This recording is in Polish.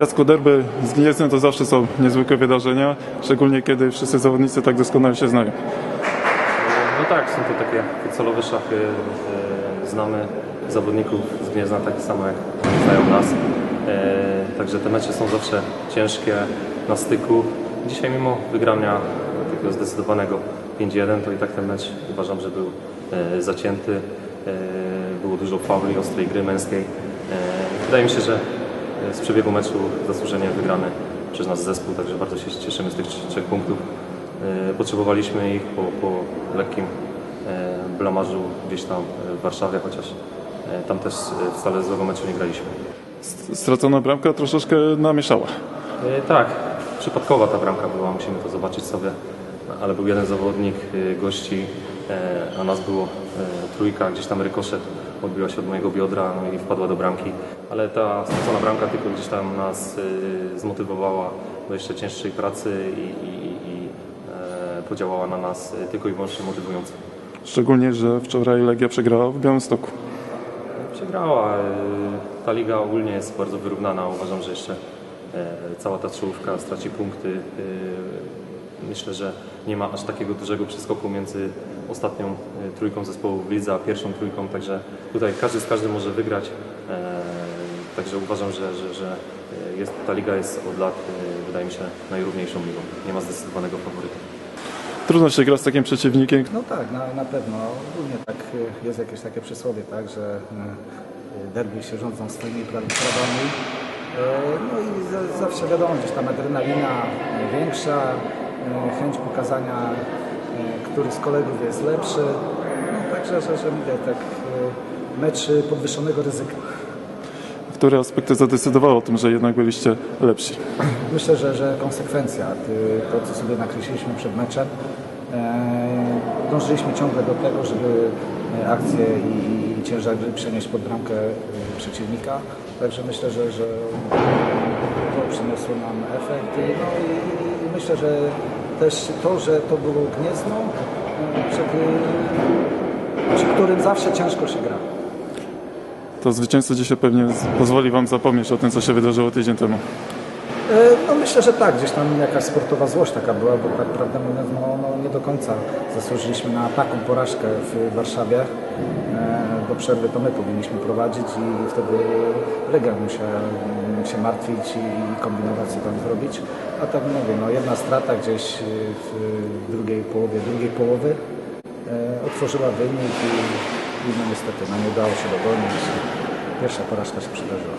Jacku derby z Gnieznem to zawsze są niezwykłe wydarzenia, szczególnie kiedy wszyscy zawodnicy tak doskonale się znają. No tak, są to takie celowe szachy. E, Znamy zawodników z Gniezna tak samo jak znają nas. E, Także te mecze są zawsze ciężkie na styku. Dzisiaj mimo wygrania takiego zdecydowanego 5-1 to i tak ten mecz uważam, że był e, zacięty. Było dużo fauli, ostrej gry męskiej. Wydaje mi się, że z przebiegu meczu zasłużenie wygrany przez nas zespół, także bardzo się cieszymy z tych trz- trzech punktów. E, Potrzebowaliśmy ich po, po lekkim e, blamarzu gdzieś tam e, w Warszawie, chociaż tam też wcale złego meczu nie graliśmy. Stracona bramka troszeczkę namieszała. Tak, przypadkowa ta bramka była, musimy to zobaczyć sobie, ale był jeden zawodnik gości, a nas było trójka, gdzieś tam rykoszet odbiła się od mojego biodra no i wpadła do bramki, ale ta stracona bramka tylko gdzieś tam nas e, zmotywowała do jeszcze cięższej pracy i, i, i e, podziałała na nas e, tylko i wyłącznie motywująco. Szczególnie, że wczoraj Legia przegrała w Białymstoku. Przegrała. e, Ta liga ogólnie jest bardzo wyrównana. Uważam, że jeszcze e, cała ta czołówka straci punkty. Myślę, że nie ma aż takiego dużego przeskoku między ostatnią e, trójką zespołów w lidze, a pierwszą trójką, także tutaj każdy z każdym może wygrać. E, Także uważam, że, że, że e, jest, ta liga jest od lat, wydaje mi się, najrówniejszą ligą. Nie ma zdecydowanego faworyta. Trudno się gra z takim przeciwnikiem. No tak, na, na pewno. Ogólnie tak jest jakieś takie przysłowie, tak, że derby się rządzą swoimi pra- prawami. No i za, zawsze wiadomo, gdzieś tam adrenalina większa, chęć pokazania, który z kolegów jest lepszy. No, także, że, że mówię, tak y, mecz podwyższonego ryzyka. Które aspekty zadecydowały o tym, że jednak byliście lepsi? Myślę, że, że konsekwencja, to co sobie nakreśliliśmy przed meczem, e, dążyliśmy ciągle do tego, żeby e, akcję i, i ciężar przenieść pod bramkę e, przeciwnika. Także myślę, że, że to przyniosło nam efekt. I, no, i myślę, że też to, że to było Gniezno, przed, e, przy którym zawsze ciężko się gra. To zwycięstwo dzisiaj pewnie pozwoli Wam zapomnieć o tym, co się wydarzyło tydzień temu. E, No myślę, że tak, gdzieś tam jakaś sportowa złość taka była, bo tak prawdę mówiąc, no, no nie do końca zasłużyliśmy na taką porażkę w Warszawie. E, Do przerwy to my powinniśmy prowadzić i wtedy Legia musiał się martwić i kombinować co tam zrobić. A tak mówię, no jedna strata gdzieś w drugiej połowie, drugiej połowy e, otworzyła wynik i, i no niestety no, nie udało się dogonić. Pierwsza porażka się przydarzyła.